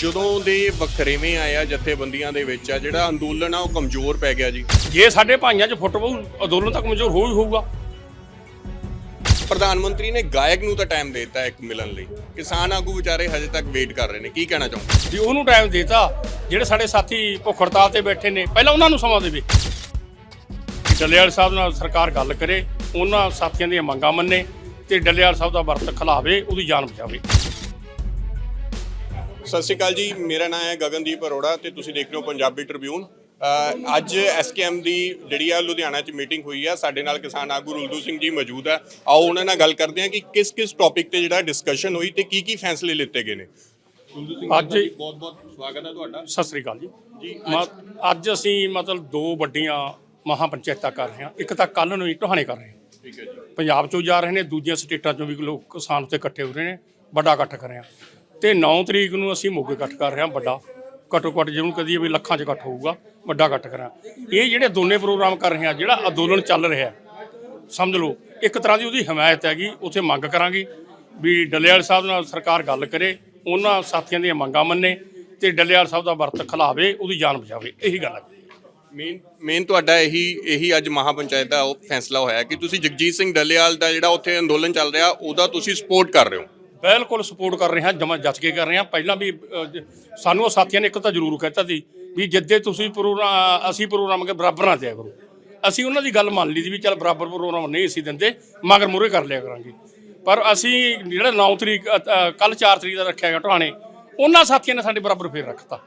ਜਦੋਂ ਦੇ ਵਖਰੇਵੇਂ ਆਇਆ ਜਥੇਬੰਦੀਆਂ ਦੇ ਵਿੱਚ ਆ ਜਿਹੜਾ ਅੰਦੋਲਨ ਆ ਉਹ ਕਮਜ਼ੋਰ ਪੈ ਗਿਆ ਜੀ। ਜੇ ਸਾਡੇ ਭਾਈਆਂ 'ਚ ਫੁੱਟ ਪਊ ਅੰਦੋਲਨ ਤੱਕ ਮਨਜ਼ੂਰ ਹੋ ਹੀ ਹੋਊਗਾ। ਪ੍ਰਧਾਨ ਮੰਤਰੀ ਨੇ ਗਾਇਕ ਨੂੰ ਤਾਂ ਟਾਈਮ ਦਿੱਤਾ ਇੱਕ ਮਿਲਣ ਲਈ। ਕਿਸਾਨ ਆਗੂ ਵਿਚਾਰੇ ਹਜੇ ਤੱਕ ਵੇਟ ਕਰ ਰਹੇ ਨੇ। ਕੀ ਕਹਿਣਾ ਚਾਹੁੰਦੇ ਵੀ ਉਹਨੂੰ ਟਾਈਮ ਦੇਤਾ ਜਿਹੜੇ ਸਾਡੇ ਸਾਥੀ ਭੁੱਖ ਹੜਤਾਲ ਤੇ ਬੈਠੇ ਨੇ ਪਹਿਲਾਂ ਉਹਨਾਂ ਨੂੰ ਸਮਾਂ ਦੇਵੇ। ਡੱਲੇਵਾਲ ਸਾਹਿਬ ਨਾਲ ਸਰਕਾਰ ਗੱਲ ਕਰੇ ਉਹਨਾਂ ਸਾਥੀਆਂ ਦੀਆਂ ਮੰਗਾਂ ਮੰਨੇ ਤੇ ਡੱਲੇਵਾਲ ਸਾਹਿਬ ਦਾ ਵਰਤ ਖਿਲਾਵੇ ਉਹਦੀ ਜਾਨ ਬਚਾਵੇ। ਸਤਿ ਸ਼੍ਰੀ ਅਕਾਲ ਜੀ। ਮੇਰਾ ਨਾਮ ਹੈ ਗਗਨਦੀਪ ਅਰੋੜਾ ਤੇ ਤੁਸੀਂ ਦੇਖ ਰਹੇ ਹੋ ਪੰਜਾਬੀ ਟ੍ਰਿਬਿਊਨ। ਅੱਜ ਐਸਕੇਐਮ ਦੀ ਜਿਹੜੀ ਆ ਲੁਧਿਆਣਾ 'ਚ ਮੀਟਿੰਗ ਹੋਈ ਆ ਸਾਡੇ ਨਾਲ ਕਿਸਾਨ ਆਗੂ ਰੁਲਦੂ ਸਿੰਘ ਜੀ ਮੌਜੂਦ ਆ। ਆਓ ਉਹਨਾਂ ਨਾਲ ਗੱਲ ਕਰਦੇ ਹਾਂ ਕਿ ਕਿਸ ਕਿਸ ਟੌਪਿਕ ਤੇ ਜਿਹੜਾ ਡਿਸਕਸ਼ਨ ਹੋਈ ਤੇ ਕੀ ਕੀ ਫੈਸਲੇ ਲਿੱਤੇ ਗਏ ਨੇ। ਅੱਜ- ਬਹੁਤ ਬਹੁਤ ਸਵਾਗਤ ਹੈ ਤੁਹਾਡਾ। ਸਤਿ ਸ੍ਰੀ ਅਕਾਲ ਜੀ। ਅੱਜ ਅਸੀਂ ਮਤਲਬ ਦੋ ਵੱਡੀਆਂ ਮਹਾ ਪੰਚਾਇਤਾਂ ਕਰ ਰਹੇ ਹਾਂ। ਇੱਕ ਤਾਂ ਕੱਲ ਨੂੰ ਹੀ ਟਹਾਣੇ ਕਰ ਰਹੇ ਹਾਂ। ਠੀਕ ਹੈ ਜੀ। ਪੰਜਾਬ ਚੋਂ ਜਾ ਰਹੇ ਨੇ ਦੂਜੀਆਂ ਸਟੇਟਾਂ ਚੋਂ ਵੀ ਲੋਕ ਕਿਸਾਨ ਉੱਤੇ ਇਕੱਠੇ ਹੋ ਰਹੇ ਨੇ ਵੱਡਾ ਇਕੱਠ ਕਰ ਰਹੇ ਹਾਂ। ਤੇ 9 ਤਰੀਕ ਨੂੰ ਅਸੀਂ ਮੋਗੇ ਇਕੱਠ ਕਰ ਰਹੇ ਹਾਂ ਵੱਡਾ। ਘੱਟੋ ਘੱਟ ਜਿਹਨੂੰ ਕਹਦੀਏ ਵੀ ਲੱਖਾਂ 'ਚ ਇਕੱਠ ਹੋਊਗਾ, ਵੱਡਾ ਇਕੱਠ ਕਰਾਂ ਇਹ ਜਿਹੜੇ ਦੋਨੇ ਪ੍ਰੋਗਰਾਮ ਕਰ ਰਹੇ ਹਾਂ, ਜਿਹੜਾ ਅੰਦੋਲਨ ਚੱਲ ਰਿਹਾ ਸਮਝ ਲਓ, ਇੱਕ ਤਰ੍ਹਾਂ ਦੀ ਉਹਦੀ ਹਮਾਇਤ ਹੈਗੀ, ਉੱਥੇ ਮੰਗ ਕਰਾਂਗੇ ਵੀ ਡੱਲੇਵਾਲ ਸਾਹਿਬ ਨਾਲ ਸਰਕਾਰ ਗੱਲ ਕਰੇ, ਉਹਨਾਂ ਸਾਥੀਆਂ ਦੀਆਂ ਮੰਗਾਂ ਮੰਨੇ ਤੇ ਡੱਲੇਵਾਲ ਸਾਹਿਬ ਦਾ ਵਰਤ ਖਿਲਾਵੇ, ਉਹਦੀ ਜਾਨ ਬਚਾਵੇ, ਇਹੀ ਗੱਲ ਹੈ। ਮੇਨ ਮੇਨ ਤੁਹਾਡਾ ਇਹੀ ਇਹੀ ਅੱਜ ਮਹਾਪੰਚਾਇਤ ਦਾ ਉਹ ਫੈਸਲਾ ਹੋਇਆ ਕਿ ਤੁਸੀਂ ਜਗਜੀਤ ਸਿੰਘ ਡੱਲੇਵਾਲ ਦਾ ਜਿਹੜਾ ਉੱਥੇ ਅੰਦੋਲਨ ਚੱਲ ਰਿਹਾ, ਉਹਦਾ ਤੁਸੀਂ ਸਪੋਰਟ ਕਰ ਰਹੇ ਹੋ। ਬਿਲਕੁਲ ਸਪੋਰਟ ਕਰ ਰਹੇ ਹਾਂ, ਜਮਾ ਜੱਜ ਕੇ ਕਰ ਰਹੇ ਹਾਂ। ਪਹਿਲਾਂ ਵੀ ਸਾਨੂੰ ਉਹ ਸਾਥੀਆਂ ਨੇ ਇੱਕ ਤਾਂ ਜ਼ਰੂਰ ਕਹਿਤਾ ਸੀ ਵੀ ਜਿੱਦੇ ਤੁਸੀਂ ਪ੍ਰੋਗਰਾਮ ਅਸੀਂ ਪ੍ਰੋਗਰਾਮ ਕੇ ਬਰਾਬਰ ਨਾ ਦਿਆ ਕਰੋ। ਅਸੀਂ ਉਹਨਾਂ ਦੀ ਗੱਲ ਮੰਨ ਲਈ ਸੀ ਵੀ ਚੱਲ ਬਰਾਬਰ ਪ੍ਰੋਗਰਾਮ ਨਹੀਂ ਅਸੀਂ ਦਿੰਦੇ, ਮਗਰ ਮੂਰੇ ਕਰ ਲਿਆ ਕਰਾਂਗੇ। ਪਰ ਅਸੀਂ ਜਿਹੜਾ 9 ਤਰੀਕ ਕੱਲ 4 ਤਰੀਕ ਦਾ ਰੱਖਿਆ ਗਿਆ ਟਹਾਣੇ, ਉਹਨਾਂ ਸਾਥੀਆਂ ਨੇ ਸਾਡੇ ਬਰਾਬਰ ਫੇਰ ਰੱਖਤਾ।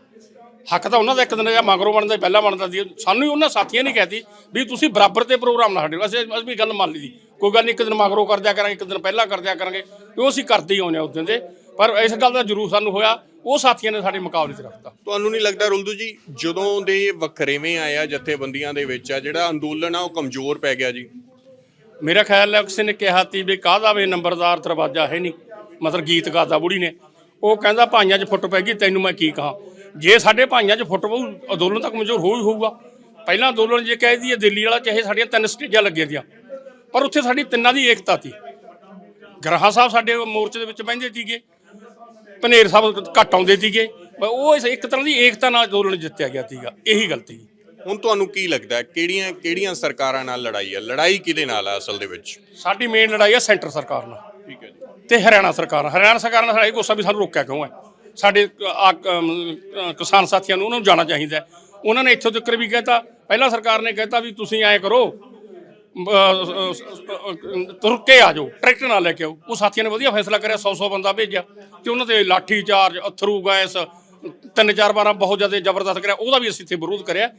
ਹੱਕ ਤਾਂ ਉਹਨਾਂ ਦਾ ਇੱਕ ਦਿਨ ਜਾਂ ਮਗਰੋਂ ਬਣਦਾ ਪਹਿਲਾਂ ਬਣਦਾ ਸੀ। ਸਾਨੂੰ ਹੀ ਉਹਨਾਂ ਸਾਥੀਆਂ ਨੇ ਕਹਿਤੀ ਵੀ ਤੁਸੀਂ ਬਰਾਬਰ ਤੇ ਪ੍ਰੋਗਰਾਮ ਨਾ ਸਾਡੇ ਅਸੀਂ ਅਸੀਂ ਵੀ ਗੱਲ ਮੰਨ ਲਈ ਕੋਈ ਗੱਲ ਨਹੀਂ ਇੱਕ ਦਿਨ ਮਗਰੋਂ ਕਰ ਦਿਆ ਕਰਾਂਗੇ ਇੱਕ ਦਿਨ ਪਹਿਲਾਂ ਕਰ ਦਿਆ ਕਰਾਂਗੇ। ਉਹ ਅਸੀਂ ਕਰਦੇ ਹੀ ਆਉਂਦੇ ਉਸ ਦਿਨ ਦੇ। ਪਰ ਇਸ ਗੱਲ ਦਾ ਜ਼ਰੂਰ ਸਾਨੂੰ ਹੋਇਆ। ਉਹ ਸਾਥੀਆਂ ਨੇ ਸਾਡੇ ਮੁਕਾਬਲੇ 'ਚ ਰੱਖਤਾ ਤੁਹਾਨੂੰ ਨਹੀਂ ਲੱਗਦਾ ਰੁਲਦੂ ਜੀ ਜਦੋਂ ਦੇ ਵਖਰੇਵੇਂ ਆਇਆ ਜਥੇਬੰਦੀਆਂ ਦੇ ਵਿੱਚ ਆ ਜਿਹੜਾ ਅੰਦੋਲਨ ਆ ਉਹ ਕਮਜ਼ੋਰ ਪੈ ਗਿਆ ਜੀ? ਮੇਰਾ ਖਿਆਲ ਹੈ ਕਿਸੇ ਨੇ ਕਿਹਾ ਤੀ ਵੀ ਕਾਹਦਾ ਵੇ ਨੰਬਰਦਾਰ ਦਰਵਾਜ਼ਾ ਹੈ ਨਹੀਂ। ਮਤਲਬ ਗੀਤ ਗਾਦਾ ਬੁੜੀ ਨੇ। ਉਹ ਕਹਿੰਦਾ ਭਾਈਆਂ 'ਚ ਫੁੱਟ ਪੈ ਗਈ ਤੈਨੂੰ ਮੈਂ ਕੀ ਕਹਾਂ? ਜੇ ਸਾਡੇ ਭਾਈਆਂ 'ਚ ਫੁੱਟ ਪਊ ਅੰਦੋਲਨ ਤੱਕ ਮਨਜ਼ੂਰ ਹੋ ਹੀ ਹੋਊਗਾ। ਪਹਿਲਾਂ ਅੰਦੋਲਨ ਜੇ ਕਹਿ ਦਈਏ ਦਿੱਲੀ ਵਾਲਾ ਚਾਹੇ ਸਾਡੀਆਂ ਤਿੰਨ ਸਟੇਜਾਂ ਲੱਗੀਆਂ ਦੀਆਂ ਪਰ ਉੱਥੇ ਸਾਡੀ ਤਿੰਨਾਂ ਦੀ ਏਕਤਾ ਸੀ। ਗਰਾਹਾ ਸਾਹਿਬ ਸਾਡੇ ਮੋਰਚੇ ਦੇ ਵਿੱਚ ਬਹਿੰਦੇ ਸੀਗੇ ਪਨੇਰ ਸਾਹਿਬ ਘੱਟ ਆਉਂਦੇ ਸੀਗੇ ਉਹ ਇਸ- ਇੱਕ ਤਰ੍ਹਾਂ ਦੀ ਏਕਤਾ ਨਾਲ ਅੰਦੋਲਨ ਜਿੱਤਿਆ ਗਿਆ ਸੀਗਾ ਇਹੀ ਗਲਤੀ ਹੁਣ ਤੁਹਾਨੂੰ ਕੀ ਲੱਗਦਾ ਹੈ ਕਿਹੜੀਆਂ ਕਿਹੜੀਆਂ ਸਰਕਾਰਾਂ ਨਾਲ ਲੜਾਈ ਹੈ ਲੜਾਈ ਕਿਹਦੇ ਨਾਲ ਆ ਅਸਲ ਦੇ ਵਿੱਚ? ਸਾਡੀ ਮੇਨ ਲੜਾਈ ਹੈ ਸੈਂਟਰ ਸਰਕਾਰ ਨਾਲ। ਠੀਕ ਹੈ ਜੀ। ਤੇ ਹਰਿਆਣਾ ਸਰਕਾਰ ਹਰਿਆਣਾ ਸਰਕਾਰ ਨੇ ਸਾਡਾ ਇਹ ਗੁੱਸਾ ਵੀ ਸਾਨੂੰ ਰੋਕਿਆ ਕਿਉਂ ਹੈ? ਸਾਡੇ ਆ, ਕਿਸਾਨ ਸਾਥੀਆਂ ਨੂੰ ਉਹਨਾਂ ਨੂੰ ਜਾਣਾ ਚਾਹੀਦਾ ਉਹਨਾਂ ਨੇ ਇੱਥੋਂ ਤੱਕ ਵੀ ਕਹਿਤਾ ਪਹਿਲਾਂ ਸਰਕਾਰ ਨੇ ਕਹਿਤਾ ਵੀ ਤੁਸੀਂ ਐਂ ਕਰੋ ਤੁਰ ਕੇ ਆ ਜਾਓ ਟਰੈਕਟਰ ਨਾਲ ਲੈ ਕੇ ਆਓ। ਉਹ ਸਾਥੀਆਂ ਨੇ ਵਧੀਆ ਫੈਸਲਾ ਕਰਿਆ 100 100 ਬੰਦਾ ਭੇਜਿਆ ਤੇ ਉਹਨਾਂ ਤੇ ਲਾਠੀ ਚਾਰਜ ਅਥਰੂ ਗੈਸ ਤਿੰਨ ਚਾਰ ਵਾਰਾਂ ਬਹੁਤ ਜ਼ਿਆਦਾ ਜ਼ਬਰਦਸਤ ਕਰਿਆ। ਉਹਦਾ ਵੀ ਅਸੀਂ ਇੱਥੇ ਵਿਰੋਧ ਕਰਿਆ।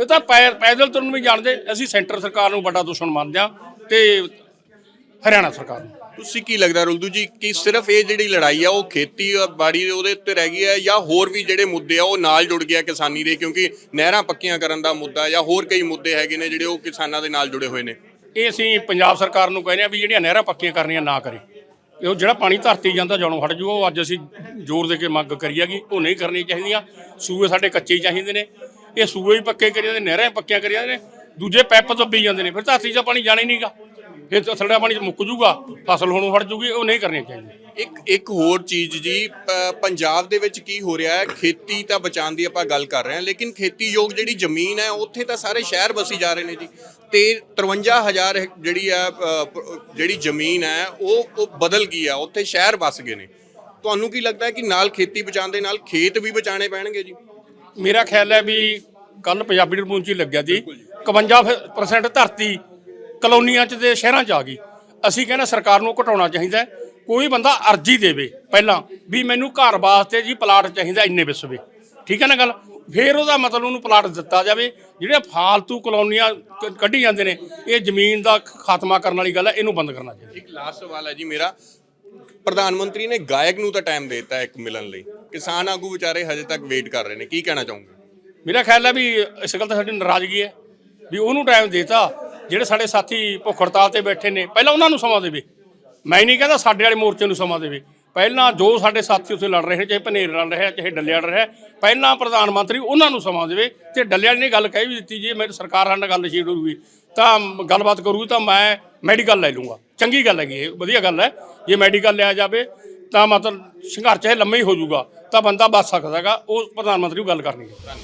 ਇਹ ਤਾਂ ਪੈ- ਪੈਦਲ ਤੁਰਨ ਵੀ ਜਾਣਦੇ ਅਸੀਂ ਸੈਂਟਰ ਸਰਕਾਰ ਨੂੰ ਵੱਡਾ ਦੁਸ਼ਮਣ ਮੰਨਦੇ ਹਾਂ ਤੇ ਹਰਿਆਣਾ ਸਰਕਾਰ ਨੂੰ। ਤੁਸੀਂ ਕੀ ਲੱਗਦਾ ਰੁਲਦੂ ਜੀ, ਕਿ ਸਿਰਫ ਇਹ ਜਿਹੜੀ ਲੜਾਈ ਆ, ਉਹ ਖੇਤੀ ਬਾੜੀ ਉਹਦੇ ਉੱਤੇ ਰਹਿ ਗਈ ਹੈ ਜਾਂ ਹੋਰ ਵੀ ਜਿਹੜੇ ਮੁੱਦੇ ਆ, ਉਹ ਨਾਲ ਜੁੜ ਗਿਆ ਕਿਸਾਨੀ ਦੇ? ਕਿਉਂਕਿ ਨਹਿਰਾਂ ਪੱਕੀਆਂ ਕਰਨ ਦਾ ਮੁੱਦਾ ਜਾਂ ਹੋਰ ਕਈ ਮੁੱਦੇ ਹੈਗੇ ਨੇ ਜਿਹੜੇ ਉਹ ਕਿਸਾਨਾਂ ਦੇ ਨਾਲ ਜੁੜੇ ਹੋਏ ਨੇ। ਇਹ ਅਸੀਂ ਪੰਜਾਬ ਸਰਕਾਰ ਨੂੰ ਕਹਿੰਦੇ ਆ ਵੀ ਜਿਹੜੀਆਂ ਨਹਿਰਾਂ ਪੱਕੀਆਂ ਕਰਨੀਆਂ ਨਾ ਕਰੇ। ਇਹ ਉਹ ਜਿਹੜਾ ਪਾਣੀ ਧਰਤੀ ਜਾਂਦਾ ਜਾਣੋਂ ਹਟ ਜੂ, ਉਹ ਅੱਜ ਅਸੀਂ ਜ਼ੋਰ ਦੇ ਕੇ ਮੰਗ ਕਰੀ ਹੈਗੀ ਉਹ ਨਹੀਂ ਕਰਨੀ ਚਾਹੀਦੀਆਂ। ਸੂਏ ਸਾਡੇ ਕੱਚੇ ਹੀ ਚਾਹੀਦੇ ਨੇ। ਇਹ ਸੂਏ ਹੀ ਪੱਕੇ ਕਰੀ ਜਾਂਦੇ ਨਹਿਰਾਂ ਹੀ ਪੱਕੀਆਂ ਕਰੀ ਜਾਂਦੇ ਨੇ। ਦੂਜੇ ਪੈਪ ਦੱਬੀ ਜਾਂਦੇ ਨੇ, ਫਿਰ ਧਰਤੀ 'ਚ ਪਾਣੀ ਜਾਣਾ ਹੀ ਨਹੀਂਗਾ ਫਿਰ ਥੱਲੇ ਪਾਣੀ ਮੁੱਕ ਜੂਗਾ ਫਸਲ ਹੋਣੋਂ ਹਟ ਜੂਗੀ ਉਹ ਨਹੀਂ ਕਰਨੀਆਂ ਚਾਹੀਦੀਆਂ। ਇੱਕ ਇੱਕ ਹੋਰ ਚੀਜ਼ ਜੀ ਪ- ਪੰਜਾਬ ਦੇ ਵਿੱਚ ਕੀ ਹੋ ਰਿਹਾ ਹੈ ਖੇਤੀ ਤਾਂ ਬਚਾਉਣ ਦੀ ਆਪਾਂ ਗੱਲ ਕਰ ਰਹੇ ਹਾਂ ਲੇਕਿਨ ਖੇਤੀਯੋਗ ਜਿਹੜੀ ਜ਼ਮੀਨ ਹੈ ਉੱਥੇ ਤਾਂ ਸਾਰੇ ਸ਼ਹਿਰ ਵਸੀ ਜਾ ਰਹੇ ਨੇ ਜੀ। ਤੇ 53000 ਹੈਕ- ਜਿਹੜੀ ਅ, ਪ- ਜਿਹੜੀ ਜ਼ਮੀਨ ਹੈ ਉਹ ਉਹ ਬਦਲ ਗਈ ਆ ਉੱਥੇ ਸ਼ਹਿਰ ਵਸ ਗਏ ਨੇ। ਤੁਹਾਨੂੰ ਕੀ ਲੱਗਦਾ ਹੈ ਕਿ ਨਾਲ ਖੇਤੀ ਬਚਾਉਣ ਦੇ ਨਾਲ ਖੇਤ ਵੀ ਬਚਾਣੇ ਪੈਣਗੇ ਜੀ? ਮੇਰਾ ਖਿਆਲ ਹੈ ਵੀ ਕੱਲ ਪੰਜਾਬੀ ਟ੍ਰਿਬਿਊਨ 'ਚ ਹੀ ਲੱਗਿਆ ਸੀ 51% ਧਰਤੀ ਕਲੋਨੀਆਂ 'ਚ ਤੇ ਸ਼ਹਿਰਾਂ 'ਚ ਆ ਗਈ। ਅਸੀਂ ਕਹਿੰਦੇ ਸਰਕਾਰ ਨੂੰ ਘਟਾਉਣਾ ਚਾਹੀਦਾ। ਕੋਈ ਬੰਦਾ ਅਰਜੀ ਦੇਵੇ ਪਹਿਲਾਂ ਵੀ ਮੈਨੂੰ ਘਰ ਵਾਸਤੇ ਜੀ ਪਲਾਟ ਚਾਹੀਦਾ ਇੰਨੇ ਵਿਸਵੇ ਠੀਕ ਹੈ ਨਾ ਗੱਲ? ਫੇਰ ਉਹਦਾ ਮਤਲਬ ਉਹਨੂੰ ਪਲਾਟ ਦਿੱਤਾ ਜਾਵੇ। ਜਿਹੜੇ ਫਾਲਤੂ ਕਲੋਨੀਆਂ ਕੱਢੀ ਜਾਂਦੇ ਨੇ ਇਹ ਜ਼ਮੀਨ ਦਾ ਖਾਤਮਾ ਕਰਨ ਵਾਲੀ ਗੱਲ ਹੈ ਇਹਨੂੰ ਬੰਦ ਕਰਨਾ ਚਾਹੀਦਾ। ਇੱਕ ਲਾਸਟ ਸਵਾਲ ਹੈ ਜੀ ਮੇਰਾ। ਪ੍ਰਧਾਨ ਮੰਤਰੀ ਨੇ ਗਾਇਕ ਨੂੰ ਤਾਂ ਟਾਈਮ ਦਿੱਤਾ ਇੱਕ ਮਿਲਣ ਲਈ। ਕਿਸਾਨ ਆਗੂ ਵਿਚਾਰੇ ਹਜੇ ਤੱਕ ਵੇਟ ਕਰ ਰਹੇ ਨੇ। ਕੀ ਕਹਿਣਾ ਚਾਹੋਗੇ? ਮੇਰਾ ਖਿਆਲ ਹੈ ਵੀ ਇਸ ਗੱਲ ਤਾਂ ਸਾਡੀ ਨਾਰਾਜ਼ਗੀ ਹੈ। ਵੀ ਉਹਨੂੰ ਟਾਈਮ ਦੇਤਾ। ਜਿਹੜੇ ਸਾਡੇ ਸਾਥੀ ਭੁੱਖ ਹੜਤਾਲ ਤੇ ਬੈਠੇ ਨੇ, ਪਹਿਲਾਂ ਉਹਨਾਂ ਨੂੰ ਸਮਾਂ ਦੇਵੇ। ਮੈਂ ਨਹੀਂ ਕਹਿੰਦਾ ਸਾਡੇ ਵਾਲੇ ਮੋਰਚੇ ਨੂੰ ਸਮਾਂ ਦੇਵੇ। ਪਹਿਲਾਂ ਜੋ ਸਾਡੇ ਸਾਥੀ ਉੱਥੇ ਲੜ ਰਹੇ ਨੇ ਚਾਹੇ ਭਨੇਰ ਲੜ ਰਿਹਾ, ਚਾਹੇ ਡੱਲਿਆ ਲੜ ਰਿਹਾ, ਪਹਿਲਾਂ ਪ੍ਰਧਾਨ ਮੰਤਰੀ ਉਹਨਾਂ ਨੂੰ ਸਮਾਂ ਦੇਵੇ। ਤੇ ਡੱਲਿਆ ਨੇ ਗੱਲ ਕਹਿ ਵੀ ਦਿੱਤੀ ਜੇ ਮੇਰੀ ਸਰਕਾਰ ਨਾਲ ਗੱਲ ਛੇੜ ਹੋਊਗੀ ਤਾਂ ਗੱਲਬਾਤ ਕਰੂਗੀ, ਤਾਂ ਮੈਂ ਮੈਡੀਕਲ ਲੈ ਲੂੰਗਾ ਚੰਗੀ ਗੱਲ ਹੈਗੀ, ਇਹ ਵਧੀਆ ਗੱਲ ਹੈ। ਜੇ ਮੈਡੀਕਲ ਲਿਆ ਜਾਵੇ, ਤਾਂ ਮਤਲਬ ਸੰਘਰਸ਼ ਇਹ ਲੰਮਾ ਹੀ ਹੋ ਜਾਊਗਾ, ਤਾਂ ਬੰਦਾ ਬਚ ਸਕਦਾ ਹੈਗਾ, ਉਹ ਪ੍ਰਧਾਨ ਮੰਤਰੀ ਨੂੰ ਗੱਲ ਕਰਨੀ ਹੈ।